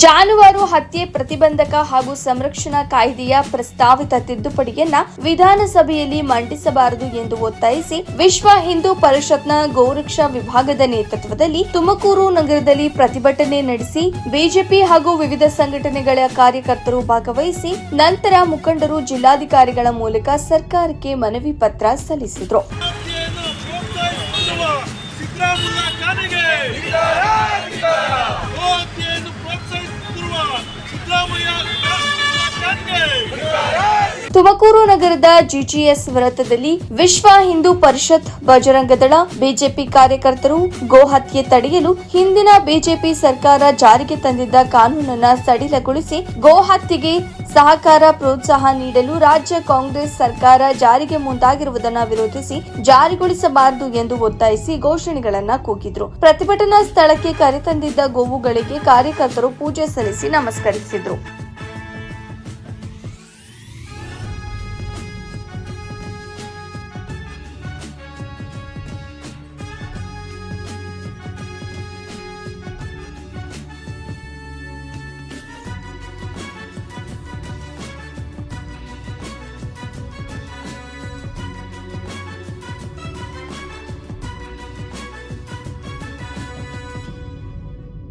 ಜಾನುವಾರು ಹತ್ಯೆ ಪ್ರತಿಬಂಧಕ ಹಾಗೂ ಸಂರಕ್ಷಣಾ ಕಾಯ್ದೆಯ ಪ್ರಸ್ತಾವಿತ ತಿದ್ದುಪಡಿಯನ್ನ ವಿಧಾನಸಭೆಯಲ್ಲಿ ಮಂಡಿಸಬಾರದು ಎಂದು ಒತ್ತಾಯಿಸಿ ವಿಶ್ವ ಹಿಂದೂ ಪರಿಷತ್ನ ಗೋರಕ್ಷಾ ವಿಭಾಗದ ನೇತೃತ್ವದಲ್ಲಿ ತುಮಕೂರು ನಗರದಲ್ಲಿ ಪ್ರತಿಭಟನೆ ನಡೆಸಿ ಬಿಜೆಪಿ ಹಾಗೂ ವಿವಿಧ ಸಂಘಟನೆಗಳ ಕಾರ್ಯಕರ್ತರು ಭಾಗವಹಿಸಿ ನಂತರ ಮುಖಂಡರು ಜಿಲ್ಲಾಧಿಕಾರಿಗಳ ಮೂಲಕ ಸರ್ಕಾರಕ್ಕೆ ಮನವಿ ಪತ್ರ ಸಲ್ಲಿಸಿದರು. సిద్ధరామయ్య ತುಮಕೂರು ನಗರದ ಜಿಜಿಎಸ್ ವೃತ್ತದಲ್ಲಿ ವಿಶ್ವ ಹಿಂದೂ ಪರಿಷತ್ ಬಜರಂಗದಳ ಬಿಜೆಪಿ ಕಾರ್ಯಕರ್ತರು ಗೋಹತ್ಯೆ ತಡೆಯಲು ಹಿಂದಿನ ಬಿಜೆಪಿ ಸರ್ಕಾರ ಜಾರಿಗೆ ತಂದಿದ್ದ ಕಾನೂನನ್ನು ಸಡಿಲಗೊಳಿಸಿ ಗೋಹತ್ಯೆಗೆ ಸಹಕಾರ ಪ್ರೋತ್ಸಾಹ ನೀಡಲು ರಾಜ್ಯ ಕಾಂಗ್ರೆಸ್ ಸರ್ಕಾರ ಜಾರಿಗೆ ಮುಂದಾಗಿರುವುದನ್ನು ವಿರೋಧಿಸಿ ಜಾರಿಗೊಳಿಸಬಾರದು ಎಂದು ಒತ್ತಾಯಿಸಿ ಘೋಷಣೆಗಳನ್ನ ಕೂಗಿದ್ರು. ಪ್ರತಿಭಟನಾ ಸ್ಥಳಕ್ಕೆ ಕರೆತಂದಿದ್ದ ಗೋವುಗಳಿಗೆ ಕಾರ್ಯಕರ್ತರು ಪೂಜೆ ಸಲ್ಲಿಸಿ ನಮಸ್ಕರಿಸಿದ್ರು.